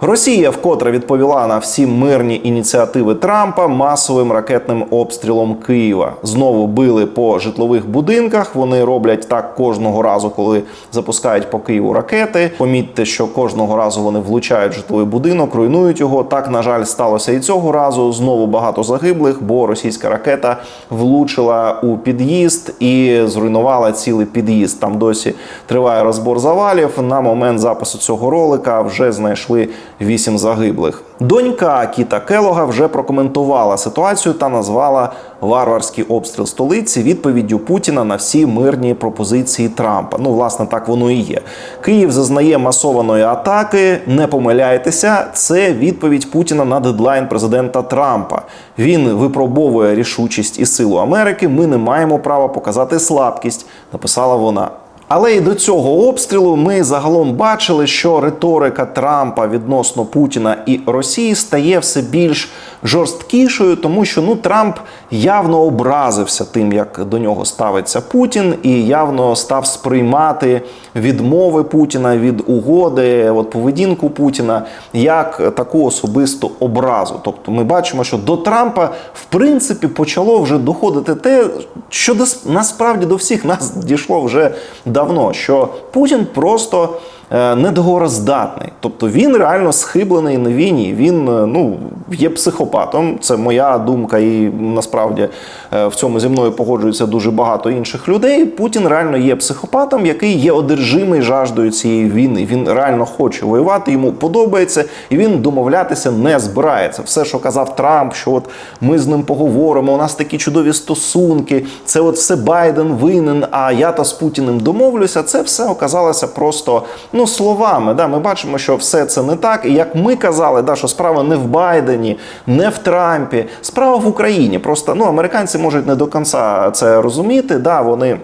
Росія вкотре відповіла на всі мирні ініціативи Трампа масовим ракетним обстрілом Києва. Знову били по житлових будинках. Вони роблять так кожного разу, коли запускають по Києву ракети. Помітьте, що кожного разу вони влучають в житловий будинок, руйнують його. Так на жаль, сталося і цього разу. Знову багато загиблих, бо російська ракета влучила у під'їзд і зруйнувала цілий під'їзд. Там досі триває розбор завалів. На момент запису цього ролика вже знайшли вісім загиблих. Донька Кіта Келога вже прокоментувала ситуацію та назвала варварський обстріл столиці відповіддю Путіна на всі мирні пропозиції Трампа. Ну, власне, так воно і є. Київ зазнає масованої атаки. Не помиляйтеся, це відповідь Путіна на дедлайн президента Трампа. Він випробовує рішучість і силу Америки. Ми не маємо права показати слабкість, написала вона. Але і до цього обстрілу ми загалом бачили, що риторика Трампа відносно Путіна і Росії стає все більш жорсткішою, тому що ну Трамп явно образився тим, як до нього ставиться Путін, і явно став сприймати відмови Путіна від угоди, от поведінку Путіна як таку особисту образу. Тобто, ми бачимо, що до Трампа в принципі почало вже доходити те, що насправді до всіх нас дійшло вже давно, що Путін просто недогороздатний. Тобто він реально схиблений на війні. Він е, ну, є психопатом. Це моя думка, і насправді е, в цьому зі мною погоджується дуже багато інших людей. Путін реально є психопатом, який є одержимий жаждою цієї війни. Він реально хоче воювати, йому подобається, і він домовлятися не збирається. Все, що казав Трамп, що от ми з ним поговоримо, у нас такі чудові стосунки, це от все Байден винен, а я та з Путіним домовлюся. Це все оказалося просто ну словами. Да, ми бачимо, що все це не так. І як ми казали, да, що справа не в Байдені, не в Трампі, справа в Україні. Просто ну американці можуть не до кінця це розуміти. Да, вони.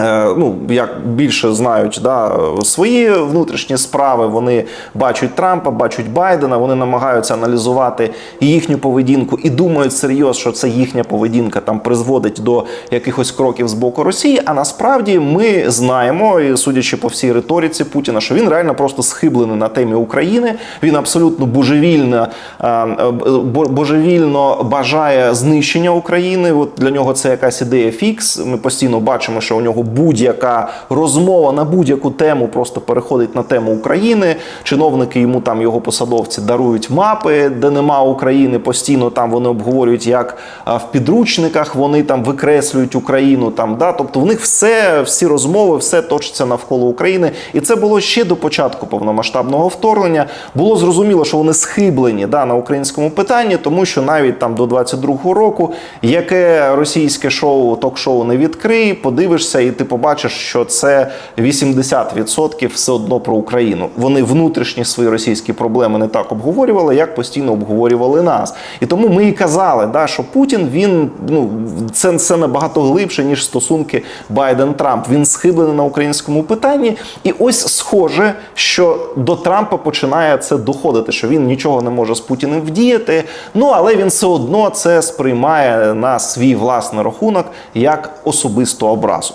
Е, Ну, як більше знають да, свої внутрішні справи, вони бачать Трампа, бачать Байдена, вони намагаються аналізувати їхню поведінку і думають серйозно, що це їхня поведінка там призводить до якихось кроків з боку Росії. А насправді ми знаємо, і судячи по всій риториці Путіна, що він реально просто схиблений на темі України. Він абсолютно божевільно, е, божевільно бажає знищення України. От для нього це якась ідея фікс. Ми постійно бачимо, що у нього будь-яка розмова на будь-яку тему просто переходить на тему України. Чиновники йому там його посадовці дарують мапи, де нема України. Постійно там вони обговорюють, як в підручниках вони там викреслюють Україну. Там да, тобто в них все, всі розмови, все точиться навколо України. І це було ще до початку повномасштабного вторгнення. Було зрозуміло, що вони схиблені да, на українському питанні, тому що навіть там до 22-го року, яке російське шоу, ток-шоу не відкрий, подивишся, і ти побачиш, що це 80% все одно про Україну. Вони внутрішні свої російські проблеми не так обговорювали, як постійно обговорювали нас. І тому ми і казали, да, що Путін він ну це, це набагато глибше ніж стосунки Байден-Трамп. Він схиблений на українському питанні. І ось схоже, що до Трампа починає це доходити, що він нічого не може з Путіним вдіяти. Ну але він все одно це сприймає на свій власний рахунок як особисту образу.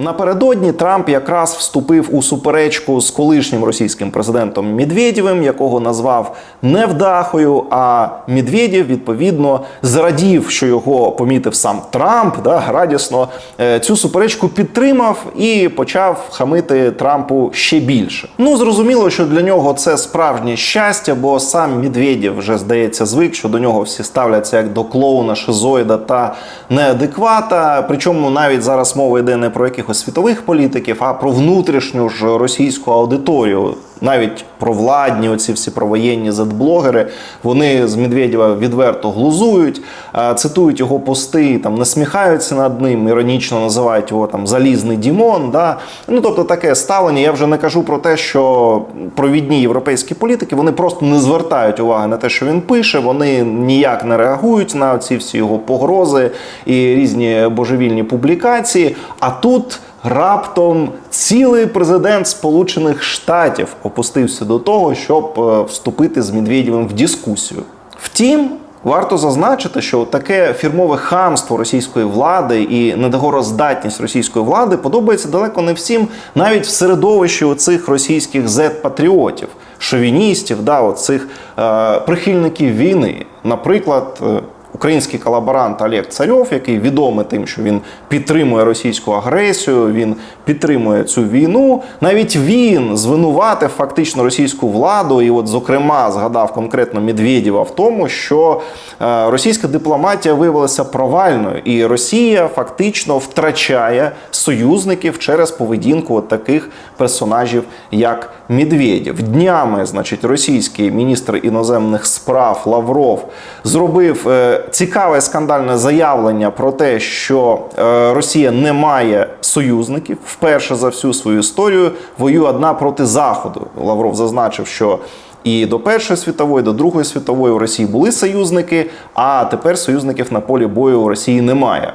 Напередодні Трамп якраз вступив у суперечку з колишнім російським президентом Медведєвим, якого назвав невдахою. А Медведєв, відповідно, зрадів, що його помітив сам Трамп, да, радісно е, цю суперечку підтримав і почав хамити Трампу ще більше. Ну зрозуміло, що для нього це справжнє щастя, бо сам Медведєв вже здається звик, що до нього всі ставляться як до клоуна, шизоїда та неадеквата. Причому навіть зараз мова йде не про якихось світових політиків, а про внутрішню ж російську аудиторію. Навіть провладні, оці всі провоєнні зетблогери, вони з Медведєва відверто глузують, е, цитують його пости, там насміхаються над ним, іронічно називають його там залізний Дімон. Да? Ну тобто таке ставлення. Я вже не кажу про те, що провідні європейські політики вони просто не звертають уваги на те, що він пише. Вони ніяк не реагують на ці всі його погрози і різні божевільні публікації. А тут. Раптом цілий президент Сполучених Штатів опустився до того, щоб е, вступити з Медведєвим в дискусію. Втім, варто зазначити, що таке фірмове хамство російської влади і недогороздатність російської влади подобається далеко не всім, навіть в середовищі оцих російських зет-патріотів. шовіністів, да, от цих е, прихильників війни. Наприклад, е, український колаборант Олег Царьов, який відомий тим, що він підтримує російську агресію, він підтримує цю війну. Навіть він звинуватив фактично російську владу, і, от, зокрема, згадав конкретно Медведєва в тому, що е, російська дипломатія виявилася провальною, і Росія фактично втрачає союзників через поведінку от таких персонажів, як Медведєв. Днями, значить, російський міністр іноземних справ Лавров зробив е, цікаве скандальне заявлення про те, що е, Росія не має союзників. Вперше за всю свою історію воює одна проти Заходу. Лавров зазначив, що і до Першої світової, до Другої світової у Росії були союзники, а тепер союзників на полі бою у Росії немає.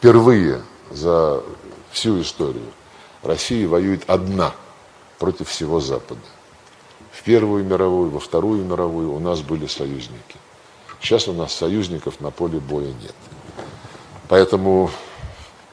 Впервые за всю историю Россия воюет одна против всего Запада. В Первую мировую, во Вторую мировую у нас были союзники. Сейчас у нас союзников на поле боя нет. Поэтому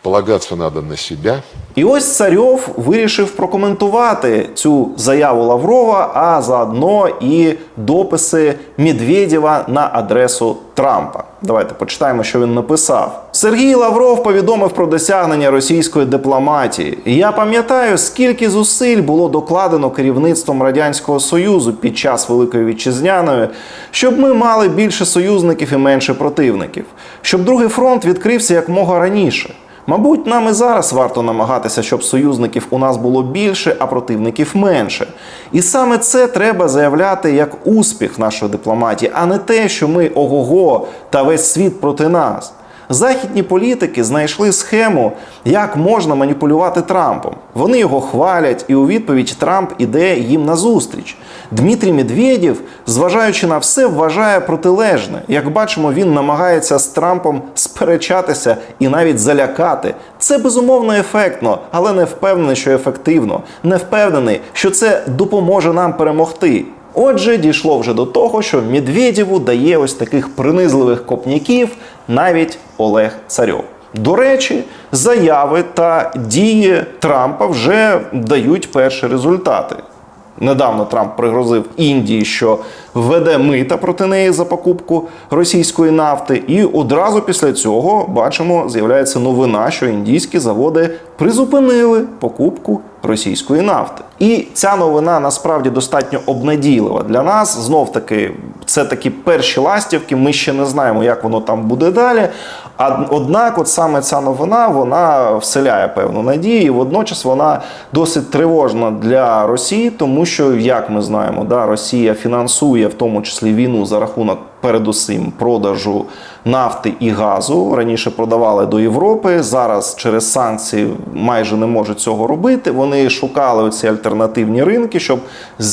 полагаться надо на себя. І ось Царьов вирішив прокоментувати цю заяву Лаврова, а заодно і дописи Медведєва на адресу Трампа. Давайте почитаємо, що він написав. Сергій Лавров повідомив про досягнення російської дипломатії. Я пам'ятаю, скільки зусиль було докладено керівництвом радянського союзу під час Великої вітчизняної, щоб ми мали більше союзників і менше противників, щоб другий фронт відкрився якмога раніше. Мабуть, нам і зараз варто намагатися, щоб союзників у нас було більше, а противників менше. І саме це треба заявляти як успіх нашої дипломатії, а не те, що ми ого-го та весь світ проти нас. Західні політики знайшли схему, як можна маніпулювати Трампом. Вони його хвалять, і у відповідь Трамп іде їм назустріч. Дмитрій Медведєв, зважаючи на все, вважає протилежне. Як бачимо, він намагається з Трампом сперечатися і навіть залякати. Це безумовно ефектно, але не впевнений, що ефективно. Не впевнений, що це допоможе нам перемогти. Отже, дійшло вже до того, що Медведєву дає ось таких принизливих копняків навіть Олег Царьов. До речі, заяви та дії Трампа вже дають перші результати. Недавно Трамп пригрозив Індії, що введе мита проти неї за покупку російської нафти. І одразу після цього бачимо, з'являється новина, що індійські заводи призупинили покупку російської нафти. І ця новина насправді достатньо обнадійлива для нас. Знов таки, це такі перші ластівки. Ми ще не знаємо, як воно там буде далі. Однак, от саме ця новина вона вселяє певну надію, водночас вона досить тривожна для Росії, тому що, як ми знаємо, да, Росія фінансує в тому числі війну за рахунок передусім продажу нафти і газу. Раніше продавали до Європи. Зараз через санкції майже не можуть цього робити. Вони шукали ці альтернативні ринки, щоб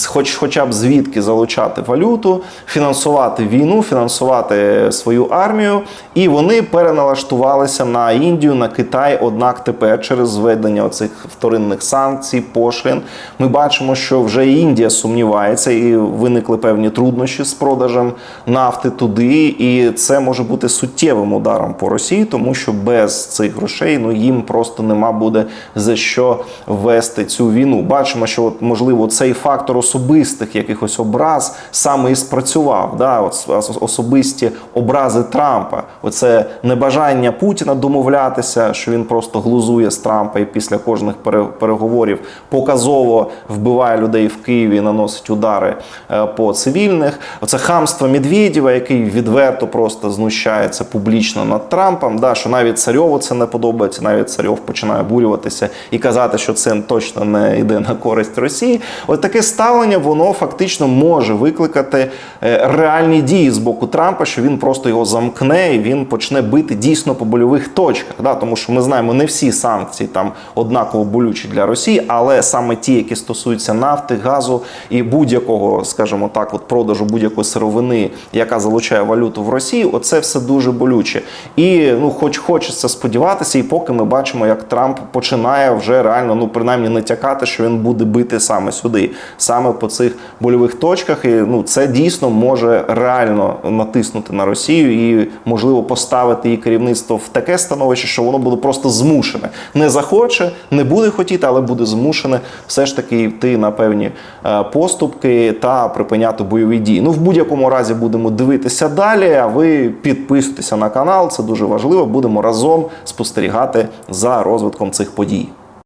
хоч, хоча б звідки залучати валюту, фінансувати війну, фінансувати свою армію. І вони переналаштувалися на Індію, на Китай. Однак тепер через введення оцих вторинних санкцій, пошлін, ми бачимо, що вже Індія сумнівається, і виникли певні труднощі з продажем нафти туди. І це може бути суттєвим ударом по Росії, тому що без цих грошей ну їм просто нема буде за що вести цю війну. Бачимо, що от можливо цей фактор особистих якихось образ саме і спрацював. Да? От особисті образи Трампа. Оце небажання Путіна домовлятися, що він просто глузує з Трампа і після кожних пере- переговорів показово вбиває людей в Києві, наносить удари е, по цивільних. Оце хамство Медведєва, який відверто просто знущається публічно над Трампом. Да, що навіть царьову це не подобається, навіть царьов починає обурюватися і казати, що це точно не йде на користь Росії. От таке ставлення воно фактично може викликати е, реальні дії з боку Трампа, що він просто його замкне і він почне бити дійсно по больових точках. Да, тому що ми знаємо, не всі санкції там однаково болючі для Росії, але саме ті, які стосуються нафти, газу і будь-якого, скажімо так, от продажу будь-якої сировини, яка залучає валюту в Росію, оце все дуже болюче. І ну, хоч хочеться сподіватися, і поки ми бачимо, як Трамп починає вже реально, ну принаймні натякати, що він буде бити саме сюди, саме по цих больових точках. І ну це дійсно може реально натиснути на Росію і можливо поставити її керівництво в таке становище, що воно буде просто змушене. Не захоче, не буде хотіти, але буде змушене все ж таки йти на певні е, поступки та припиняти бойові дії. Ну в будь-якому разі будемо дивитися далі. А ви підписуйтеся на канал, це дуже важливо. Будемо разом спостерігати за розвитком цих подій.